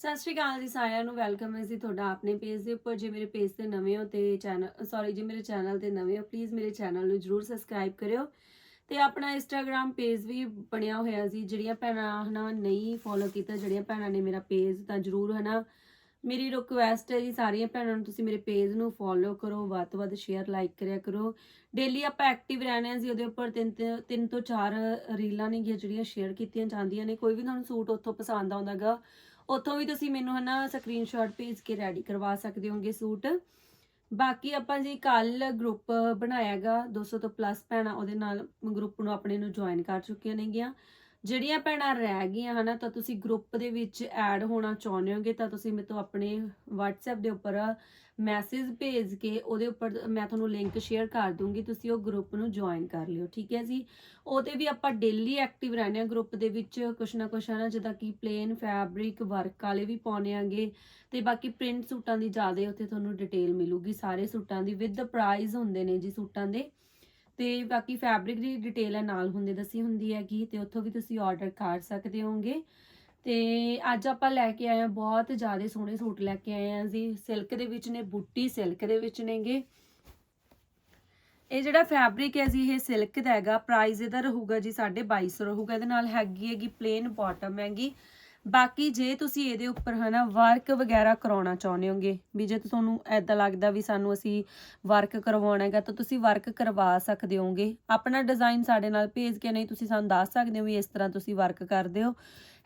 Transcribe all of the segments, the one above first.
ਸਤਿ ਸ਼੍ਰੀ ਅਕਾਲ ਜੀ ਸਾਰਿਆਂ ਨੂੰ ਵੈਲਕਮ ਹੈ ਜੀ ਤੁਹਾਡਾ ਆਪਣੇ ਪੇਜ ਦੇ ਉੱਪਰ। ਜੇ ਮੇਰੇ ਪੇਜ ਤੇ ਨਵੇਂ ਹੋ ਤੇ ਚੈਨਲ ਸੌਰੀ ਜੇ ਮੇਰੇ ਚੈਨਲ ਤੇ ਨਵੇਂ ਹੋ ਪਲੀਜ਼ ਮੇਰੇ ਚੈਨਲ ਨੂੰ ਜਰੂਰ ਸਬਸਕ੍ਰਾਈਬ ਕਰਿਓ। ਤੇ ਆਪਣਾ ਇੰਸਟਾਗ੍ਰam ਪੇਜ ਵੀ ਬਣਿਆ ਹੋਇਆ ਸੀ ਜਿਹੜੀਆਂ ਭੈਣਾਂ ਹਨਾ ਨਹੀਂ ਫੋਲੋ ਕੀਤਾ, ਜਿਹੜੀਆਂ ਭੈਣਾਂ ਨੇ ਮੇਰਾ ਪੇਜ ਤਾਂ ਜਰੂਰ ਹਨਾ। ਮੇਰੀ ਰਿਕੁਐਸਟ ਹੈ ਜੀ ਸਾਰੀਆਂ ਭੈਣਾਂ ਨੂੰ, ਤੁਸੀਂ ਮੇਰੇ ਪੇਜ ਨੂੰ ਫੋਲੋ ਕਰੋ, ਵੱਧ ਤੋਂ ਵੱਧ ਸ਼ੇਅਰ ਲਾਈਕ ਕਰਿਆ ਕਰੋ। ਡੇਲੀ ਆਪਾਂ ਐਕਟਿਵ ਰਹਿਣਾ ਜੀ, ਉਹਦੇ ਉੱਪਰ ਤਿੰਨ ਤਿੰਨ- ਤਿੰਨ ਤੋਂ ਚਾਰ ਰੀਲਾਂ ਨੇ ਜਿਹੜੀਆਂ ਸ਼ੇਅਰ ਕੀਤੀਆਂ ਜਾਂਦੀਆਂ ਨੇ। ਕੋਈ ਵੀ ਤੁਹਾਨੂੰ ਸੂਟ ਉੱਥੋਂ ਪਸੰਦ ਆਉਂਦਾਗਾ ਉੱਥੋਂ ਵੀ ਤੁਸੀਂ ਮੈਨੂੰ ਹਨਾ ਸਕਰੀਨਸ਼ਾਟ ਭੇਜ ਕੇ ਰੈਡੀ ਕਰਵਾ ਸਕਦੇ ਹੋਗੇ ਸੂਟ। ਬਾਕੀ ਆਪਾਂ ਜੀ ਕੱਲ ਗਰੁੱਪ ਬਣਾਇਆਗਾ 200 ਤੋਂ ਪਲੱਸ ਭੈਣਾਂ, ਉਹਦੇ ਨਾਲ ਗਰੁੱਪ ਨੂੰ ਆਪਣੇ ਨੂੰ ਜੁਆਇਨ ਕਰ ਚੁੱਕੀਆਂ ਨੇਗੀਆਂ। ਜਿਹੜੀਆਂ ਭੈਣਾਂ ਰਹਿ ਗਈਆਂ ਹਨਾ, ਤਾਂ ਤੁਸੀਂ ਗਰੁੱਪ ਦੇ ਵਿੱਚ ਐਡ ਹੋਣਾ ਚਾਹੁੰਦੇ ਹੋਗੇ, ਤਾਂ ਤੁਸੀਂ ਮੇਰੇ ਤੋਂ ਆਪਣੇ WhatsApp ਦੇ ਉੱਪਰ ਮੈਸੇਜ ਭੇਜ ਕੇ ਉਹਦੇ ਉੱਪਰ ਮੈਂ ਤੁਹਾਨੂੰ ਲਿੰਕ ਸ਼ੇਅਰ ਕਰ ਦੂੰਗੀ, ਤੁਸੀਂ ਉਹ ਗਰੁੱਪ ਨੂੰ ਜੁਆਇਨ ਕਰ ਲਿਓ, ਠੀਕ ਹੈ ਜੀ? ਉਹ 'ਤੇ ਵੀ ਆਪਾਂ ਡੇਲੀ ਐਕਟਿਵ ਰਹਿੰਦੇ ਆ ਗਰੁੱਪ ਦੇ ਵਿੱਚ, ਕੁਛ ਨਾ ਕੁਛ ਹਨਾ, ਜਿੱਦਾਂ ਕਿ ਪਲੇਨ ਫੈਬਰਿਕ ਵਰਕ ਵਾਲੇ ਵੀ ਪਾਉਣੇ ਆਂਗੇ, ਤੇ ਬਾਕੀ ਪ੍ਰਿੰਟ ਸੂਟਾਂ ਦੀ ਜ਼ਿਆਦਾ ਉੱਥੇ ਤੁਹਾਨੂੰ ਡਿਟੇਲ ਮਿਲੂਗੀ, ਸਾਰੇ ਸੂਟਾਂ ਦੀ ਵਿਦ ਪ੍ਰਾਈਸ ਹੁੰਦੇ ਨੇ ਜੀ ਸੂਟਾਂ ਦੇ। ਤੇ ਬਾਕੀ ਫੈਬਰਿਕ ਦੀ ਡਿਟੇਲ ਹੈ ਨਾਲ ਹੁੰਦੇ ਦੱਸੀ ਹੁੰਦੀ ਹੈਗੀ, ਤੇ ਉੱਥੋਂ ਵੀ ਤੁਸੀਂ ਆਰਡਰ ਕਰ ਸਕਦੇ ਹੋਗੇ ਤੇ ਅੱਜ ਆਪਾਂ ਲੈ ਕੇ ਆਏ ਆ ਬਹੁਤ ਜ਼ਿਆਦਾ ਸੋਹਣੇ ਸੂਟ ਲੈ ਕੇ ਆਏ ਆ ਜੀ ਸਿਲਕ ਦੇ ਵਿੱਚ ਨੇ, ਬੁੱਟੀ ਸਿਲਕ ਦੇ ਵਿੱਚ ਨੇਗੇ। ਇਹ ਜਿਹੜਾ ਫੈਬਰਿਕ ਹੈ ਜੀ, ਇਹ ਸਿਲਕ ਦਾ ਹੈਗਾ। ਪ੍ਰਾਈਸ ਇਹਦਾ ਰਹੂਗਾ ਜੀ 2250 ਰਹੂਗਾ। ਇਹਦੇ ਨਾਲ ਹੈਗੀ ਹੈਗੀ ਪਲੇਨ ਬਾਟਮ ਹੈਗੀ। ਬਾਕੀ ਜੇ ਤੁਸੀਂ ਇਹਦੇ ਉੱਪਰ ਹਨਾ ਵਰਕ ਵਗੈਰਾ ਕਰਾਉਣਾ ਚਾਹੁੰਦੇ ਹੋਗੇ, ਵੀ ਜੇ ਤੁਹਾਨੂੰ ਐਦਾਂ ਲੱਗਦਾ ਵੀ ਸਾਨੂੰ ਅਸੀਂ ਵਰਕ ਕਰਵਾਉਣਾ ਹੈਗਾ, ਤਾਂ ਤੁਸੀਂ ਵਰਕ ਕਰਵਾ ਸਕਦੇ ਹੋਗੇ। ਆਪਣਾ ਡਿਜ਼ਾਈਨ ਸਾਡੇ ਨਾਲ ਭੇਜ ਕੇ ਨਹੀਂ, ਤੁਸੀਂ ਸਾਨੂੰ ਦੱਸ ਸਕਦੇ ਹੋ ਵੀ ਇਸ ਤਰ੍ਹਾਂ ਤੁਸੀਂ ਵਰਕ ਕਰਦੇ ਹੋ।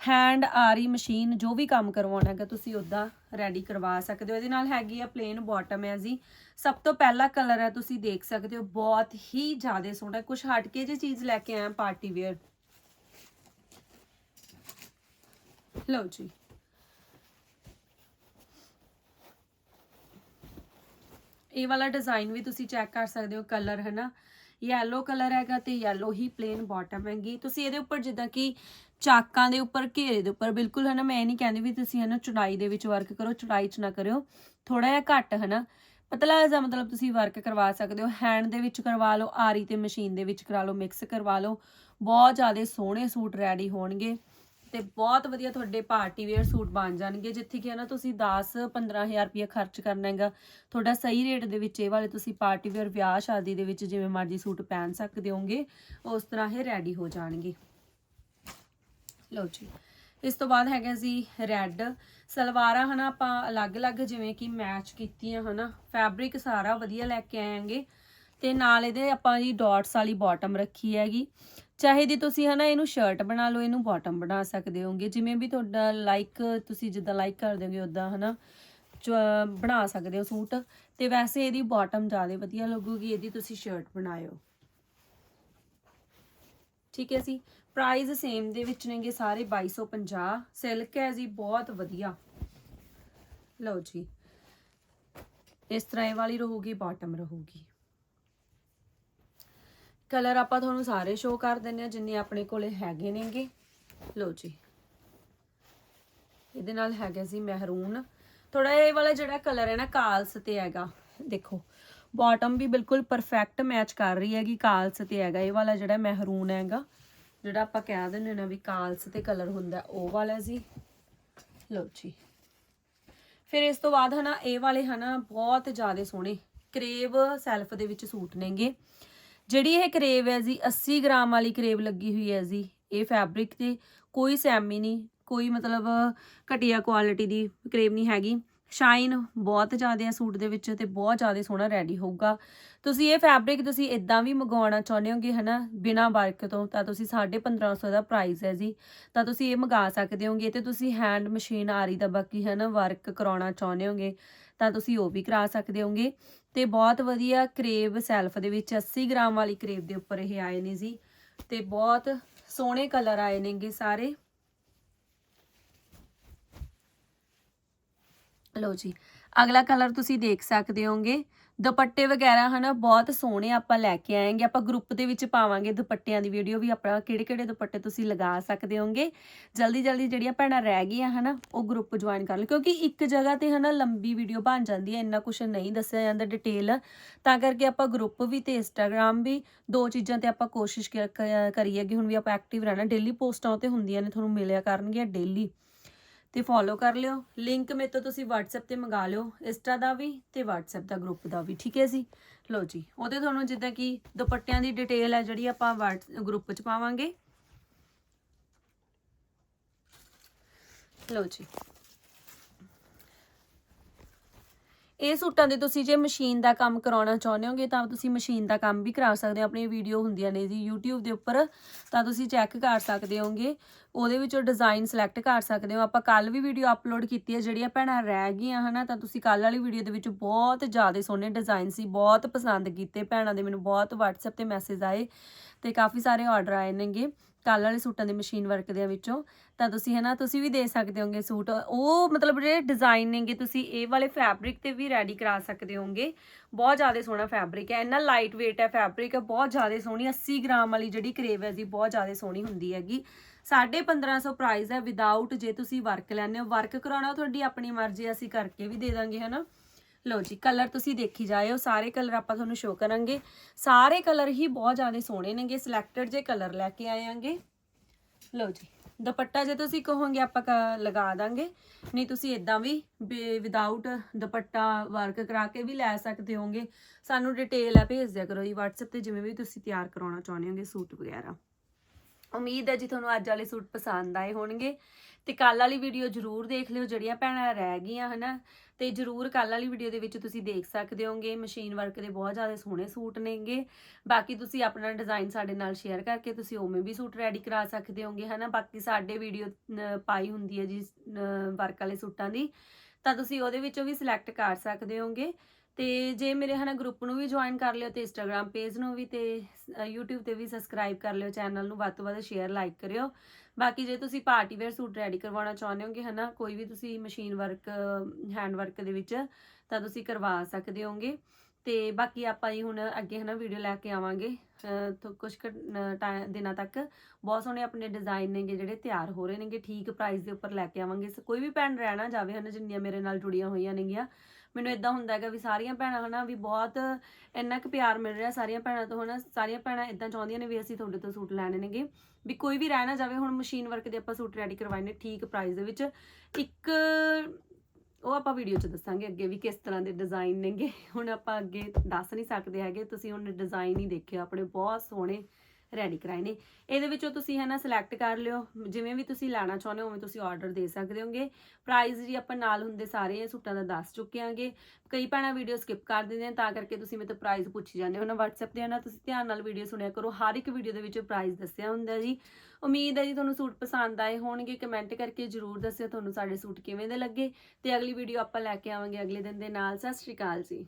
ਹੈਂਡ ਆਰੀ ਮਸ਼ੀਨ ਜੋ ਵੀ ਕੰਮ ਕਰਵਾਉਣਾ ਹੈਗਾ, ਤੁਸੀਂ ਉਦਾਂ ਰੈਡੀ ਕਰਵਾ ਸਕਦੇ ਹੋ। ਇਹਦੇ ਨਾਲ ਹੈਗੀ ਆ ਪਲੇਨ ਬਾਟਮ ਹੈ ਜੀ। ਸਭ ਤੋਂ ਪਹਿਲਾ ਕਲਰ ਹੈ, ਤੁਸੀਂ ਦੇਖ ਸਕਦੇ ਹੋ, ਬਹੁਤ ਹੀ ਜ਼ਿਆਦਾ ਸੋਹਣਾ ਕੁਝ ਹਟ ਕੇ ਜੇ ਚੀਜ਼ ਲੈ ਕੇ ਆਇਆ ਪਾਰਟੀ ਵੇਅਰ ਲਓ ਜੀ ਇਹ ਵਾਲਾ ਡਿਜ਼ਾਈਨ ਵੀ ਤੁਸੀਂ ਚੈੱਕ ਕਰ ਸਕਦੇ ਹੋ ਕਲਰ ਹੈ ਨਾ ਯੈਲੋ ਕਲਰ ਹੈਗਾ ਤੇ ਯੈਲੋ ਹੀ ਪਲੇਨ ਬਾਟਮ ਹੈਗੀ। ਤੁਸੀਂ ਇਹਦੇ ਉੱਪਰ ਜਿੱਦਾਂ ਕਿ ਚਾਕਾਂ ਦੇ ਉੱਪਰ, ਘੇਰੇ ਦੇ ਉੱਪਰ, ਬਿਲਕੁਲ ਹੈ ਨਾ ਮੈਂ ਇਹ ਨਹੀਂ ਕਹਿੰਦੀ ਵੀ ਤੁਸੀਂ ਹੈ ਨਾ ਚੁਣਾਈ ਦੇ ਵਿੱਚ ਵਰਕ ਕਰੋ ਚੁੜਾਈ 'ਚ ਨਾ ਕਰਿਓ। ਥੋੜਾ ਜਿਹਾ ਘੱਟ ਹੈ ਨਾ ਪਤਲਾ ਜਿਹਾ ਮਤਲਬ ਤੁਸੀਂ ਵਰਕ ਕਰਵਾ ਸਕਦੇ ਹੋ। ਹੈਂਡ ਦੇ ਵਿੱਚ ਕਰਵਾ ਲਓ, ਆਰੀ ਤੇ ਮਸ਼ੀਨ ਦੇ ਵਿੱਚ ਕਰਾ ਲਓ ਮਿਕਸ ਕਰਵਾ ਲਓ। ਬਹੁਤ ਜ਼ਿਆਦਾ ਸੋਹਣੇ ਸੂਟ ਰੈਡੀ ਹੋਣਗੇ। ਤੇ ਬਹੁਤ ਵਧੀਆ ਤੁਹਾਡੇ ਪਾਰਟੀ ਵੇਅਰ ਸੂਟ ਬਣ ਜਾਣਗੇ। ਜਿੱਥੇ ਕਿ ਹੈ ਨਾ ਤੁਸੀਂ 10 15000 ਰੁਪਏ ਖਰਚ ਕਰਨਾ ਹੈਗਾ। ਤੁਹਾਡਾ ਸਹੀ ਰੇਟ ਦੇ ਵਿੱਚ ਇਹ ਵਾਲੇ ਤੁਸੀਂ ਪਾਰਟੀ ਵੇਅਰ ਵਿਆਹ ਸ਼ਾਦੀ ਦੇ ਵਿੱਚ ਜਿਵੇਂ ਮਰਜ਼ੀ ਸੂਟ ਪਹਿਨ ਸਕਦੇ ਹੋਗੇ ਉਸ ਤਰ੍ਹਾਂ ਇਹ ਰੈਡੀ ਹੋ ਜਾਣਗੇ। ਲਓ ਜੀ, ਇਸ ਤੋਂ ਬਾਅਦ ਹੈਗਾ ਜੀ ਰੈੱਡ ਸਲਵਾਰਾਂ ਹਨਾ ਆਪਾਂ ਅਲੱਗ-ਅਲੱਗ ਜਿਵੇਂ ਕਿ ਮੈਚ ਕੀਤੀਆਂ ਹਨਾ ਫੈਬਰਿਕ ਸਾਰਾ ਵਧੀਆ ਲੈ ਕੇ ਆਏਾਂਗੇ ਤੇ ਨਾਲ ਇਹਦੇ ਆਪਾਂ ਜੀ ਡਾਟਸ ਵਾਲੀ ਬਾਟਮ ਰੱਖੀ ਹੈਗੀ। ਚਾਹੇ ਦੀ ਤੁਸੀਂ ਹਨਾ ਇਹਨੂੰ ਸ਼ਰਟ ਬਣਾ ਲਓ, ਇਹਨੂੰ ਬਾਟਮ ਬਣਾ ਸਕਦੇ ਹੋਗੇ। ਜਿਵੇਂ ਵੀ ਤੁਹਾਡਾ ਲਾਈਕ ਤੁਸੀਂ ਜਿੱਦਾਂ ਲਾਈਕ ਕਰਦੇ ਹੋਗੇ ਉਦਾਂ ਹਨਾ ਬਣਾ ਸਕਦੇ ਹੋ ਸੂਟ। ਤੇ ਵੈਸੇ ਇਹਦੀ ਬਾਟਮ ਜ਼ਿਆਦਾ ਵਧੀਆ ਲੱਗੂਗੀ, ਇਹਦੀ ਤੁਸੀਂ ਸ਼ਰਟ ਬਣਾਇਓ। ਠੀਕ ਹੈ ਜੀ? ਪ੍ਰਾਈਸ ਸੇਮ ਦੇ ਵਿੱਚ ਨੇਗੇ ਸਾਰੇ 2250 ਸਿਲਕ ਹੈ ਜੀ, ਬਹੁਤ ਵਧੀਆ। ਲਓ ਜੀ। ਇਸ ਤਰ੍ਹਾਂ ਇਹ ਵਾਲੀ ਰਹੂਗੀ ਬਾਟਮ ਰਹੂਗੀ। ਕਲਰ ਆਪਾਂ ਤੁਹਾਨੂੰ ਸਾਰੇ ਸ਼ੋਅ ਕਰ ਦਿੰਨੇ ਆ ਜਿੰਨੇ ਆਪਣੇ ਕੋਲੇ ਹੈਗੇ ਨੇਗੇ। ਲਓ ਜੀ। ਇਹਦੇ ਨਾਲ ਹੈਗਾ ਸੀ ਮਹਿਰੂਨ। ਥੋੜਾ ਇਹ ਵਾਲਾ ਜਿਹੜਾ ਕਲਰ ਹੈ ਨਾ, ਕਾਲਸ ਤੇ ਹੈਗਾ। ਦੇਖੋ ਬਾਟਮ ਵੀ ਬਿਲਕੁਲ ਪਰਫੈਕਟ ਮੈਚ ਕਰ ਰਹੀ ਹੈਗੀ, ਕਾਲਸ ਤੇ ਹੈਗਾ। ਇਹ ਵਾਲਾ ਜਿਹੜਾ ਮਹਿਰੂਨ ਹੈਗਾ, ਜਿਹੜਾ ਆਪਾਂ ਕਹਿ ਦਿੰਦੇ ਨਾ ਵੀ ਕਾਲਸ ਤੇ ਕਲਰ ਹੁੰਦਾ, ਉਹ ਵਾਲਾ ਜੀ। ਲਓ ਜੀ। ਫਿਰ ਇਸ ਤੋਂ ਬਾਅਦ ਹਨਾ, ਇਹ ਵਾਲੇ ਹਨਾ, ਬਹੁਤ ਜ਼ਿਆਦਾ ਸੋਹਣੇ, ਕਰੇਵ ਸੈਲਫ ਦੇ ਵਿੱਚ ਸੂਟ ਨੇਗੇ। ਜਿਹੜੀ ਇਹ ਕਰੇਵ ਹੈ ਜੀ 80 ਗ੍ਰਾਮ ਵਾਲੀ ਕਰੇਵ ਲੱਗੀ ਹੋਈ ਹੈ ਜੀ, ਇਹ ਫੈਬਰਿਕ ਤੇ ਕੋਈ ਸੈਮੀ ਨਹੀਂ, ਕੋਈ ਮਤਲਬ ਘਟੀਆ ਕੁਆਲਿਟੀ ਦੀ ਕਰੇਵ ਨਹੀਂ ਹੈਗੀ। ਸ਼ਾਈਨ ਬਹੁਤ ਜ਼ਿਆਦਾ ਹੈ ਸੂਟ ਦੇ ਵਿੱਚ ਤੇ ਬਹੁਤ ਜ਼ਿਆਦਾ ਸੋਹਣਾ ਰੈਡੀ ਹੋਊਗਾ। ਤੁਸੀਂ ਇਹ ਫੈਬਰਿਕ ਤੁਸੀਂ ਇਦਾਂ ਵੀ ਮੰਗਵਾਉਣਾ ਚਾਹੁੰਦੇ ਹੋਗੇ, ਹਨਾ? ਬਿਨਾ ਵਰਕ ਤੋਂ, ਤਾਂ ਤੁਸੀਂ 1550 ਦਾ ਪ੍ਰਾਈਸ ਹੈ ਜੀ। ਤਾਂ ਤੁਸੀਂ ਇਹ ਮੰਗਾ ਸਕਦੇ ਹੋਗੇ ਤੇ ਤੁਸੀਂ ਹੈਂਡ ਮਸ਼ੀਨ ਆਰੀ ਦਾ ਬਾਕੀ ਹੈ ਨਾ ਵਰਕ ਕਰਾਉਣਾ ਚਾਹੁੰਦੇ ਹੋਗੇ, ਤਾਂ ਤੁਸੀਂ ਉਹ ਵੀ ਕਰਾ ਸਕਦੇ ਹੋਗੇ। ਤੇ ਬਹੁਤ ਵਧੀਆ ਕਰੇਬ ਸੈਲਫ ਦੇ ਵਿੱਚ 80 ਗ੍ਰਾਮ ਵਾਲੀ ਕਰੇਬ ਦੇ ਉੱਪਰ ਇਹ ਆਏ ਨੇ ਜੀ। ਤੇ ਬਹੁਤ ਸੋਹਣੇ ਕਲਰ ਆਏ ਨੇਗੇ ਸਾਰੇ। ਲਓ ਜੀ, ਅਗਲਾ ਕਲਰ ਤੁਸੀਂ ਦੇਖ ਸਕਦੇ ਹੋਗੇ। ਦੁਪੱਟੇ ਵਗੈਰਾ ਹਨਾ, ਬਹੁਤ ਸੋਹਣੇ ਆਪਾਂ ਲੈ ਕੇ ਆਏਗੇ। ਆਪਾਂ ਗਰੁੱਪ ਦੇ ਵਿੱਚ ਪਾਵਾਂਗੇ ਦੁਪੱਟਿਆਂ ਦੀ ਵੀਡੀਓ ਵੀ, ਆਪਾਂ ਕਿਹੜੇ ਕਿਹੜੇ ਦੁਪੱਟੇ ਤੁਸੀਂ ਲਗਾ ਸਕਦੇ ਹੋਗੇ। ਜਲਦੀ ਜਲਦੀ ਜਿਹੜੀਆਂ ਭੈਣਾਂ ਰਹਿ ਗਈਆਂ ਹਨਾ, ਉਹ ਗਰੁੱਪ ਜੁਆਇਨ ਕਰ ਲਓ। ਕਿਉਂਕਿ ਇੱਕ ਜਗ੍ਹਾ ਤੇ ਹਨਾ ਲੰਬੀ ਵੀਡੀਓ ਬਣ ਜਾਂਦੀ ਹੈ, ਇੰਨਾ ਕੁਝ ਨਹੀਂ ਦੱਸਿਆ ਜਾਂਦਾ ਡਿਟੇਲ ਤਾਂ ਕਰਕੇ ਆਪਾਂ ਗਰੁੱਪ ਵੀ ਤੇ ਇੰਸਟਾਗ੍ਰam ਵੀ, ਦੋ ਚੀਜ਼ਾਂ ਤੇ ਆਪਾਂ ਕੋਸ਼ਿਸ਼ ਕਰੀਏ ਕਿ ਹੁਣ ਵੀ ਆਪਾਂ ਐਕਟਿਵ ਰਹਿਣਾ। ਡੇਲੀ ਪੋਸਟਾਂ ਤੇ ਹੁੰਦੀਆਂ ਨੇ, ਤੁਹਾਨੂੰ ਮਿਲਿਆ ਕਰਨਗੀਆਂ ਡੇਲੀ ਤੇ ਫੋਲੋ ਕਰ ਲਿਓ। ਲਿੰਕ ਮੇਰੇ ਤੋਂ ਤੁਸੀਂ WhatsApp ਤੇ ਮੰਗਾ ਲਿਓ ਇੰਸਟਾ ਦਾ ਵੀ ਤੇ WhatsApp ਦਾ ਗਰੁੱਪ ਦਾ ਵੀ, ਠੀਕ ਹੈ ਜੀ? ਲਓ ਜੀ, ਉਹਦੇ ਤੁਹਾਨੂੰ ਜਿੱਦਾਂ ਕਿ ਦੁਪੱਟਿਆਂ ਦੀ ਡਿਟੇਲ ਹੈ ਜਿਹੜੀ ਆਪਾਂ ਗਰੁੱਪ 'ਚ ਪਾਵਾਂਗੇ। ਲਓ ਜੀ ਇਹ ਸੂਟਾਂ ਦੇ ਤੁਸੀਂ ਜੇ ਮਸ਼ੀਨ ਦਾ ਕੰਮ ਕਰਾਉਣਾ ਚਾਹੁੰਦੇ ਹੋਗੇ ਤਾਂ ਤੁਸੀਂ ਮਸ਼ੀਨ ਦਾ ਕੰਮ ਵੀ ਕਰਾ ਸਕਦੇ ਹੋ। ਆਪਣੀ ਵੀਡੀਓ ਹੁੰਦੀਆਂ ਨੇ ਜੀ YouTube ਦੇ ਉੱਪਰ, ਤਾਂ ਤੁਸੀਂ ਚੈੱਕ ਕਰ ਸਕਦੇ ਹੋਗੇ। ਉਹਦੇ ਵਿੱਚੋਂ ਡਿਜ਼ਾਈਨ ਸਿਲੈਕਟ ਕਰ ਸਕਦੇ ਹੋ। ਆਪਾਂ ਕੱਲ ਵੀ ਵੀਡੀਓ ਅਪਲੋਡ ਕੀਤੀ ਹੈ, ਜਿਹੜੀਆਂ ਭੈਣਾਂ ਰਹਿ ਗਈਆਂ ਹਨਾ, ਤਾਂ ਤੁਸੀਂ ਕੱਲ ਵਾਲੀ ਵੀਡੀਓ ਦੇ ਵਿੱਚ ਬਹੁਤ ਜ਼ਿਆਦਾ ਸੋਹਣੇ ਡਿਜ਼ਾਈਨ ਸੀ, ਬਹੁਤ ਪਸੰਦ ਕੀਤੇ ਭੈਣਾਂ ਦੇ। ਮੈਨੂੰ ਬਹੁਤ WhatsApp ਤੇ ਮੈਸੇਜ ਆਏ ਤੇ ਕਾਫੀ ਸਾਰੇ ਆਰਡਰ ਆਏ ਨੇਗੇ। ਕੱਲ ਵਾਲੇ ਸੂਟਾਂ ਦੇ ਮਸ਼ੀਨ ਵਰਕ ਦੇ ਵਿੱਚੋਂ, ਤਾਂ ਤੁਸੀਂ ਹੈ ਨਾ, ਤੁਸੀਂ ਵੀ ਦੇ ਸਕਦੇ ਹੋਗੇ ਸੂਟ। ਉਹ ਮਤਲਬ ਜਿਹੜੇ ਡਿਜ਼ਾਈਨ ਨੇਗੇ, ਤੁਸੀਂ ਇਹ ਵਾਲੇ ਫੈਬਰਿਕ ਤੇ ਵੀ ਰੈਡੀ ਕਰਾ ਸਕਦੇ ਹੋਗੇ। ਬਹੁਤ ਜ਼ਿਆਦਾ ਸੋਹਣਾ ਫੈਬਰਿਕ ਹੈ, ਇੰਨਾ ਲਾਈਟ weight ਹੈ ਫੈਬਰਿਕ ਬਹੁਤ ਜ਼ਿਆਦਾ ਸੋਹਣੀ 80 ਗ੍ਰਾਮ ਵਾਲੀ ਜਿਹੜੀ ਕਰੇਵ ਹੈ ਜੀ, ਬਹੁਤ ਜ਼ਿਆਦਾ ਸੋਹਣੀ ਹੁੰਦੀ ਹੈਗੀ। 1550 ਪ੍ਰਾਈਸ ਹੈ ਵਿਦਆਊਟ ਜੇ ਤੁਸੀਂ ਵਰਕ ਲੈਣੇ ਹੋ ਵਰਕ ਕਰਾਉਣਾ ਤੁਹਾਡੀ ਆਪਣੀ ਮਰਜ਼ੀ ਅਸੀਂ ਕਰਕੇ ਵੀ ਦੇ ਦਾਂਗੇ ਹਨਾ ਲਓ ਜੀ ਕਲਰ ਤੁਸੀਂ ਦੇਖੀ ਜਾਇਓ, ਸਾਰੇ ਕਲਰ ਆਪਾਂ ਤੁਹਾਨੂੰ ਸ਼ੋ ਕਰਾਂਗੇ। ਸਾਰੇ ਕਲਰ ਹੀ ਬਹੁਤ ਜ਼ਿਆਦਾ ਸੋਹਣੇ ਨੇਗੇ ਸਿਲੈਕਟਡ ਜੇ ਕਲਰ ਲੈ ਕੇ ਆਏਾਂਗੇ ਲਓ ਜੀ, ਦੁਪੱਟਾ ਜੇ ਤੁਸੀਂ ਕਹੋਗੇ ਆਪਾਂ ਕ- ਲਗਾ ਦਾਂਗੇ। ਨਹੀਂ, ਤੁਸੀਂ ਇਦਾਂ ਵੀ ਵਿਦਆਊਟ ਦੁਪੱਟਾ ਵਰਕ ਕਰਾ ਕੇ ਵੀ ਲੈ ਸਕਦੇ ਹੋਗੇ। ਸਾਨੂੰ ਡਿਟੇਲ ਆ ਭੇਜ ਦਿਆ ਕਰੋ ਜੀ WhatsApp ਤੇ, ਜਿਵੇਂ ਵੀ ਤੁਸੀਂ ਤਿਆਰ ਕਰਾਉਣਾ ਚਾਹੁੰਦੇ ਹੋਗੇ, ਸੂਟ ਵਗੈਰਾ। ਉਮੀਦ ਹੈ ਜੀ ਤੁਹਾਨੂੰ ਅੱਜ ਵਾਲੇ ਸੂਟ ਪਸੰਦ ਆਏ ਹੋਣਗੇ। ਤੇ ਕੱਲ ਵਾਲੀ ਵੀਡੀਓ ਜਰੂਰ ਦੇਖ ਲਿਓ, ਜਿਹੜੀਆਂ ਭੈਣਾਂ ਰਹਿ ਗਈਆਂ, ਹਨਾ। ਤੇ ਜਰੂਰ ਕੱਲ ਵਾਲੀ ਵੀਡੀਓ ਦੇ ਵਿੱਚ ਤੁਸੀਂ ਦੇਖ ਸਕਦੇ ਹੋਗੇ ਮਸ਼ੀਨ ਵਰਕ ਦੇ ਬਹੁਤ ਜ਼ਿਆਦਾ ਸੋਹਣੇ ਸੂਟ ਨੇਗੇ। ਬਾਕੀ ਤੁਸੀਂ ਆਪਣਾ ਡਿਜ਼ਾਈਨ ਸਾਡੇ ਨਾਲ ਸ਼ੇਅਰ ਕਰਕੇ ਤੁਸੀਂ ਉਵੇਂ ਵੀ ਸੂਟ ਰੈਡੀ ਕਰਾ ਸਕਦੇ ਹੋਗੇ, ਹਨਾ? ਬਾਕੀ ਸਾਡੇ ਵੀਡੀਓ ਪਾਈ ਹੁੰਦੀ ਹੈ ਜੀ ਵਰਕ ਵਾਲੇ ਸੂਟਾਂ ਦੀ। ਤਾਂ ਤੁਸੀਂ ਉਹਦੇ ਵਿੱਚੋਂ ਵੀ ਸਿਲੈਕਟ ਕਰ ਸਕਦੇ ਹੋਗੇ। ਤੇ ਜੇ ਮੇਰੇ ਹਨਾ ਗਰੁੱਪ ਨੂੰ ਵੀ ਜੁਆਇਨ ਕਰ ਲਿਓ ਤੇ ਇੰਸਟਾਗ੍ਰam ਪੇਜ ਨੂੰ ਵੀ ਤੇ ਅ, YouTube ਤੇ ਵੀ ਸਬਸਕ੍ਰਾਈਬ ਕਰ ਲਿਓ ਚੈਨਲ ਨੂੰ ਵੱਧ ਤੋਂ ਵੱਧ ਸ਼ੇਅਰ ਲਾਈਕ ਕਰਿਓ। ਬਾਕੀ ਜੇ ਤੁਸੀਂ ਪਾਰਟੀ ਵੇਅਰ ਸੂਟ ਰੈਡੀ ਕਰਵਾਉਣਾ ਚਾਹੁੰਦੇ ਹੋਗੇ ਹਨਾ ਕੋਈ ਵੀ ਤੁਸੀਂ ਮਸ਼ੀਨ ਵਰਕ ਹੈਂਡ ਵਰਕ ਦੇ ਵਿੱਚ ਤਾਂ ਤੁਸੀਂ ਕਰਵਾ ਸਕਦੇ ਹੋਗੇ। ਤੇ ਬਾਕੀ ਆਪਾਂ ਹੀ ਹੁਣ ਅੱਗੇ ਹਨਾ ਵੀਡੀਓ ਲੈ ਕੇ ਆਵਾਂਗੇ। ਕੁਝ ਦਿਨਾਂ ਤੱਕ ਬਹੁਤ ਸੋਹਣੇ ਆਪਣੇ ਡਿਜ਼ਾਈਨ ਨੇਗੇ ਜਿਹੜੇ ਤਿਆਰ ਹੋ ਰਹੇ ਨੇਗੇ। ਠੀਕ ਪ੍ਰਾਈਸ ਦੇ ਉੱਪਰ ਲੈ ਕੇ ਆਵਾਂਗੇ। ਕੋਈ ਵੀ ਭੈਣ ਰਹਿਣਾ ਜਾਵੇ ਹਨਾ, ਜਿੰਨੀਆਂ ਮੇਰੇ ਨਾਲ ਜੁੜੀਆਂ ਹੋਈਆਂ ਨੇਗੀਆਂ। ਮੈਨੂੰ ਇਦਾਂ ਹੁੰਦਾ ਹੈਗਾ ਵੀ ਸਾਰੀਆਂ ਭੈਣਾਂ ਹਨਾ ਵੀ ਬਹੁਤ ਇੰਨਾ ਕੁ ਪਿਆਰ ਮਿਲ ਰਿਹਾ ਸਾਰੀਆਂ ਭੈਣਾਂ ਤੋਂ ਹਨਾ। ਸਾਰੀਆਂ ਭੈਣਾਂ ਇਦਾਂ ਚਾਹੁੰਦੀਆਂ ਨੇ ਵੀ ਅਸੀਂ ਤੁਹਾਡੇ ਤੋਂ ਸੂਟ ਲੈਣੇ ਨੇਗੇ। ਵੀ ਕੋਈ ਵੀ ਰਹਿਣਾ ਜਾਵੇ, ਹੁਣ ਮਸ਼ੀਨ ਵਰਕ ਦੇ ਆਪਾਂ ਸੂਟ ਰੈਡੀ ਕਰਵਾਏ ਨੇ ਠੀਕ ਪ੍ਰਾਈਸ ਦੇ ਵਿੱਚ। ਇੱਕ ਉਹ ਆਪਾਂ ਵੀਡੀਓ 'ਚ ਦੱਸਾਂਗੇ ਅੱਗੇ ਵੀ ਕਿਸ ਤਰ੍ਹਾਂ ਦੇ ਡਿਜ਼ਾਈਨ ਨੇਗੇ। ਹੁਣ ਆਪਾਂ ਅੱਗੇ ਦੱਸ ਨਹੀਂ ਸਕਦੇ ਹੈਗੇ, ਤੁਸੀਂ ਹੁਣ ਡਿਜ਼ਾਈਨ ਹੀ ਦੇਖਿਓ, ਆਪਣੇ ਬਹੁਤ ਸੋਹਣੇ ਰੈਡੀ ਕਰਾਏ ਨੇ। ਇਹਦੇ ਵਿੱਚੋਂ ਤੁਸੀਂ ਹੈ ਨਾ ਸਿਲੈਕਟ ਕਰ ਲਿਓ। ਜਿਵੇਂ ਵੀ ਤੁਸੀਂ ਲੈਣਾ ਚਾਹੁੰਦੇ ਹੋ, ਉਵੇਂ ਤੁਸੀਂ ਆਰਡਰ ਦੇ ਸਕਦੇ ਹੋਗੇ। ਪ੍ਰਾਈਸ ਜੀ ਆਪਾਂ ਨਾਲ ਹੁੰਦੇ ਸਾਰੇ ਸੂਟਾਂ ਦਾ ਦੱਸ ਚੁੱਕੇ ਆਂਗੇ ਕਈ ਭੈਣਾਂ ਵੀਡੀਓ ਸਕਿਪ ਕਰ ਦਿੰਦੇ ਨੇ, ਤਾਂ ਕਰਕੇ ਤੁਸੀਂ ਮੇਰੇ ਤੋਂ ਪ੍ਰਾਈਸ ਪੁੱਛੀ ਜਾਂਦੇ ਹੋ ਨਾ WhatsApp ਤੇ। ਨਾ ਤੁਸੀਂ ਧਿਆਨ ਨਾਲ ਵੀਡੀਓ ਸੁਣਿਆ ਕਰੋ। ਹਰ ਇੱਕ ਵੀਡੀਓ ਦੇ ਵਿੱਚ ਪ੍ਰਾਈਸ ਦੱਸਿਆ ਹੁੰਦਾ ਜੀ। ਉਮੀਦ ਹੈ ਜੀ ਤੁਹਾਨੂੰ ਸੂਟ ਪਸੰਦ ਆਏ ਹੋਣਗੇ। ਕਮੈਂਟ ਕਰਕੇ ਜਰੂਰ ਦੱਸਿਓ ਤੁਹਾਨੂੰ ਸਾਡੇ ਸੂਟ ਕਿਵੇਂ ਦੇ ਲੱਗੇ। ਤੇ ਅਗਲੀ ਵੀਡੀਓ ਆਪਾਂ ਲੈ ਕੇ ਆਵਾਂਗੇ ਅਗਲੇ ਦਿਨ ਦੇ ਨਾਲ। ਸਤਿ ਸ਼੍ਰੀ ਅਕਾਲ ਜੀ।